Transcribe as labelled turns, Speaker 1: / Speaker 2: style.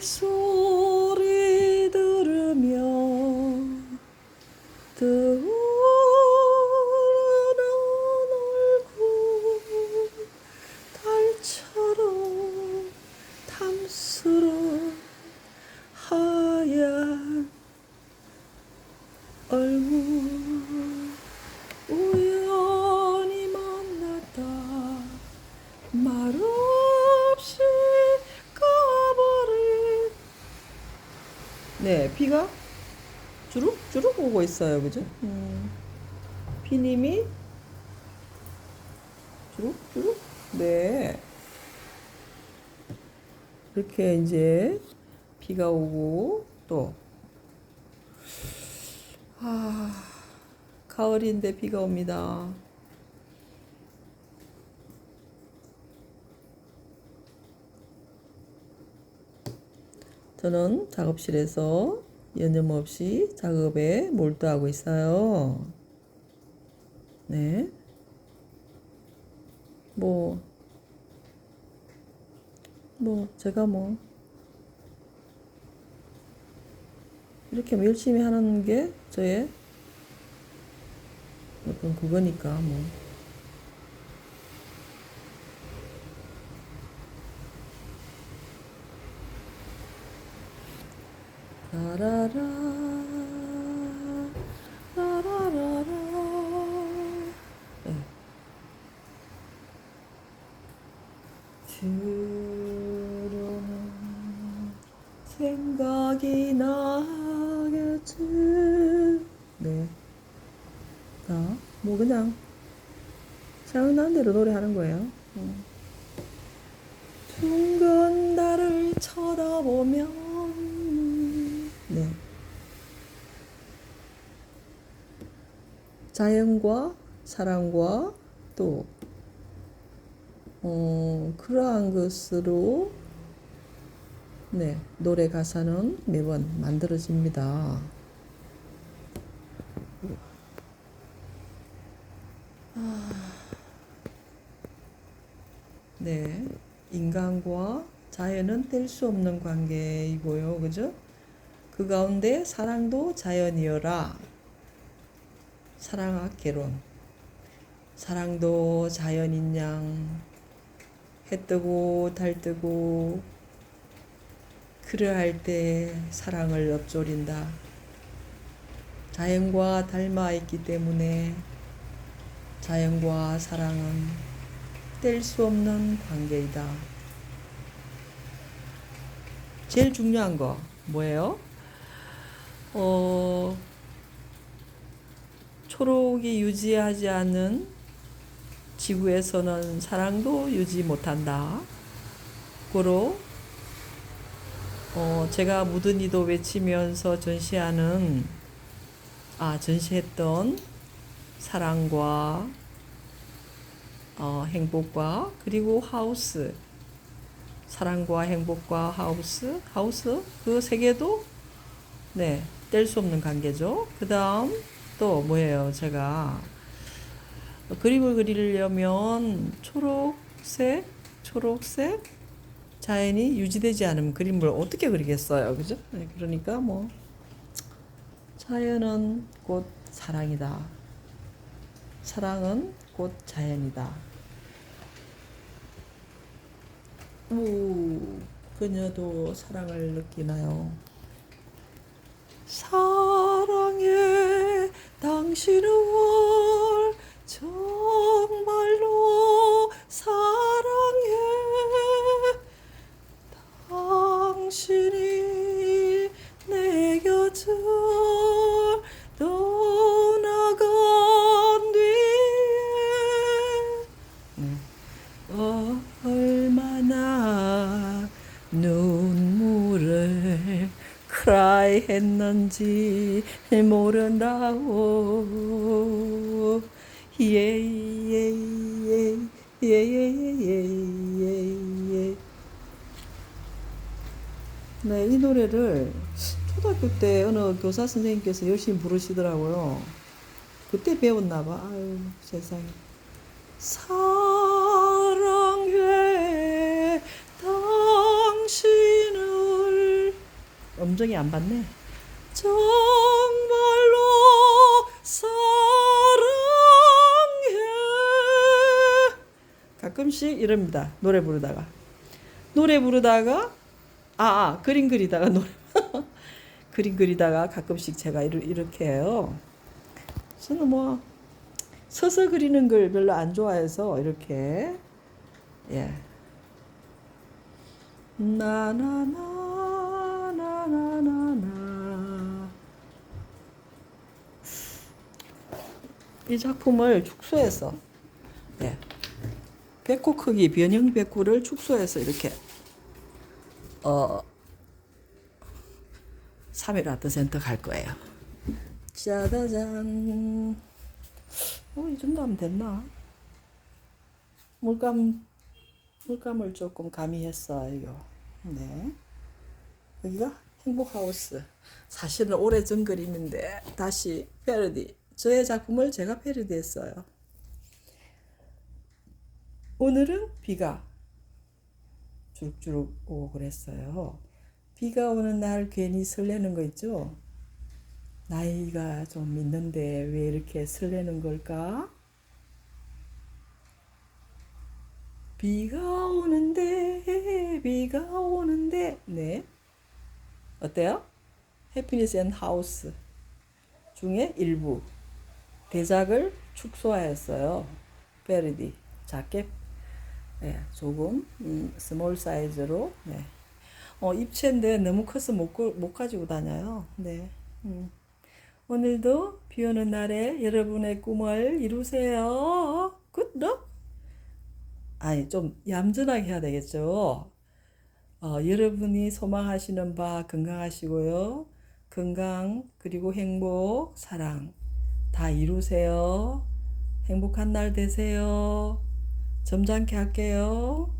Speaker 1: Jesus. 비가 주룩 주룩 오고 있어요 그죠? 음. 비님이 주룩 주룩 네 이렇게 이제 비가 오고 또 아, 가을인데 비가 옵니다. 저는 작업실에서 여념없이 작업에 몰두하고 있어요. 네. 뭐, 뭐, 제가 뭐, 이렇게 뭐 열심히 하는 게 저의 어떤 그거니까 뭐. 라라라 라라라라 네. 들어는 생각이 나겠지 네. 자, 뭐 그냥 생각나는 대로 노래하는 거예요. 음. 둥근 달을 쳐다보면 네. 자연과 사랑과 또 어, 그러한 것으로 네, 노래 가사는 매번 만들어집니다. 네, 인간과 자연은 뗄 수 없는 관계이고요, 그죠? 그 가운데 사랑도 자연이여라. 사랑학 개론. 사랑도 자연인 양. 해 뜨고 달 뜨고 그러할 때 사랑을 읊조린다. 자연과 닮아 있기 때문에 자연과 사랑은 뗄 수 없는 관계이다. 제일 중요한 거 뭐예요? 어, 초록이 유지하지 않는 지구에서는 사랑도 유지 못한다. 고로 어, 제가 묻은 이도 외치면서 전시하는 아 전시했던 사랑과 어, 행복과 그리고 하우스. 사랑과 행복과 하우스 하우스? 그 세 개도 네 뗄 수 없는 관계죠. 그 다음 또 뭐예요? 제가 그림을 그리려면 초록색 초록색 자연이 유지되지 않으면 그림을 어떻게 그리겠어요, 그죠? 네, 그러니까 뭐 자연은 곧 사랑이다. 사랑은 곧 자연이다. 오, 그녀도 사랑을 느끼나요? 사랑해, 당신은 정 cry 했는지 예예예 예 예 예 예 네, 이 노래를 초등학교 때 어느 교사 선생님께서 열심히 부르시더라고요. 그때 배웠나 봐. 아유, 세상에. 사 감정이 안 받네. 정말로 사랑해. 가끔씩 이럽니다. 노래 부르다가. 노래 부르다가 아, 아 그림 그리다가 노래 그림 그리다가 가끔씩 제가 이렇게 해요. 저는 뭐 서서 그리는 걸 별로 안 좋아해서 이렇게 예. 나나나 이 작품을 축소해서 예. 백호 크기 변형 백호를 축소해서 이렇게 어 3일 아트 센터 갈 거예요. 짜자잔. 어, 이 정도 하면 됐나? 물감, 물감을 조금 가미했어요. 네. 여기가 행복하우스. 사실은 오래전 그림인데, 다시 패러디. 저의 작품을 제가 패러디 했어요. 오늘은 비가 주룩주룩 오고 그랬어요. 비가 오는 날 괜히 설레는 거 있죠? 나이가 좀 있는데 왜 이렇게 설레는 걸까? 비가 오는데, 비가 오는데, 네. 어때요? 해피니스 앤 하우스 중에 일부. 대작을 축소하였어요. 페르디. 작게, 네, 조금, 음, 스몰 사이즈로, 네. 어, 입체인데 너무 커서 못, 고- 못 가지고 다녀요. 네. 음. 오늘도 비 오는 날에 여러분의 꿈을 이루세요. 굿럭! 아니, 좀 얌전하게 해야 되겠죠. 어, 여러분이 소망하시는 바 건강하시고요. 건강, 그리고 행복, 사랑 다 이루세요. 행복한 날 되세요. 점잖게 할게요.